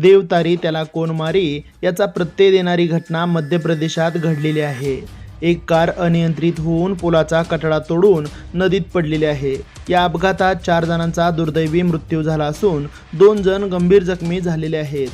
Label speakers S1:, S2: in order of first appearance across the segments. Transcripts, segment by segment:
S1: देवतारी त्याला कोण मारी याचा प्रत्यय देणारी घटना मध्य प्रदेशात घडलेली आहे. एक कार अनियंत्रित होऊन पुलाचा कटडा तोडून नदीत पडलेली आहे. या अपघातात चार जणांचा दुर्दैवी मृत्यू झाला असून दोन जण गंभीर जखमी झालेले आहेत.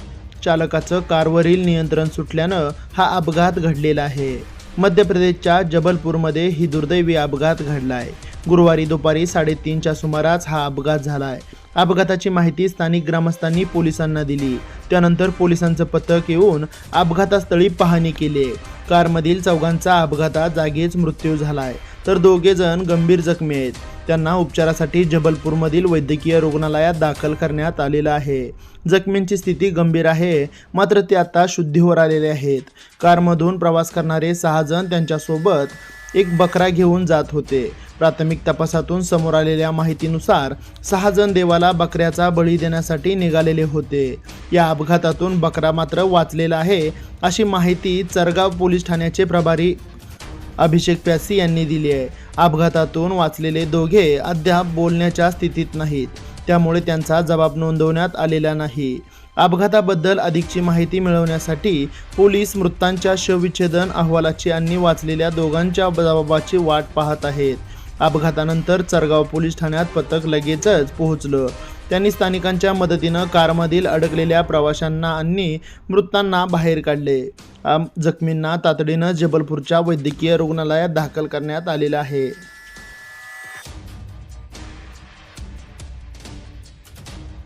S1: चालकाचं कारवरील नियंत्रण सुटल्यानं हा अपघात घडलेला आहे. मध्य प्रदेशच्या जबलपूरमध्ये ही दुर्दैवी अपघात घडलाय. गुरुवारी दुपारी साडेतीनच्या सुमारास हा अपघात झालाय. अपघाताची माहिती स्थानिक ग्रामस्थांनी पोलिसांना दिली. त्यानंतर पोलिसांचं पथक येऊन अपघातास्थळी पाहणी केली. कारमधील चौघांचा अपघातात जागीच मृत्यू झालाय. तर दोघे जण गंभीर जखमी आहेत. त्यांना उपचारासाठी जबलपूरमधील वैद्यकीय रुग्णालयात दाखल करण्यात आलेलं आहे. जखमींची स्थिती गंभीर आहे मात्र ते आता शुद्धीवर आलेले आहेत. कारमधून प्रवास करणारे सहा जण त्यांच्यासोबत एक बकरा घेऊन जात होते. प्राथमिक तपासातून समोर आलेल्या माहितीनुसार सहा जण देवाला बकऱ्याचा बळी देण्यासाठी निघालेले होते. या अपघातातून बकरा मात्र वाचलेला आहे अशी माहिती चरगाव पोलीस ठाण्याचे प्रभारी अभिषेक प्यासी यांनी दिली आहे. अपघातातून वाचलेले दोघे अद्याप बोलण्याच्या स्थितीत नाहीत. त्यामुळे त्यांचा जबाब नोंदवण्यात आलेला नाही. अपघाताबद्दल अधिकची माहिती मिळवण्यासाठी पोलीस मृतांच्या शवविच्छेदन अहवालाची आणि वाचलेल्या दोघांच्या जबाबाची वाट पाहत आहेत. अपघातानंतर चरगाव पोलीस ठाण्यात पथक लगेचच पोहोचलं. त्यांनी स्थानिकांच्या मदतीनं कारमधील अडकलेल्या प्रवाशांना आणि मृतांना बाहेर काढले. आम- जखमींना तातडीनं जबलपूरच्या वैद्यकीय रुग्णालयात दाखल करण्यात आलेलं आहे.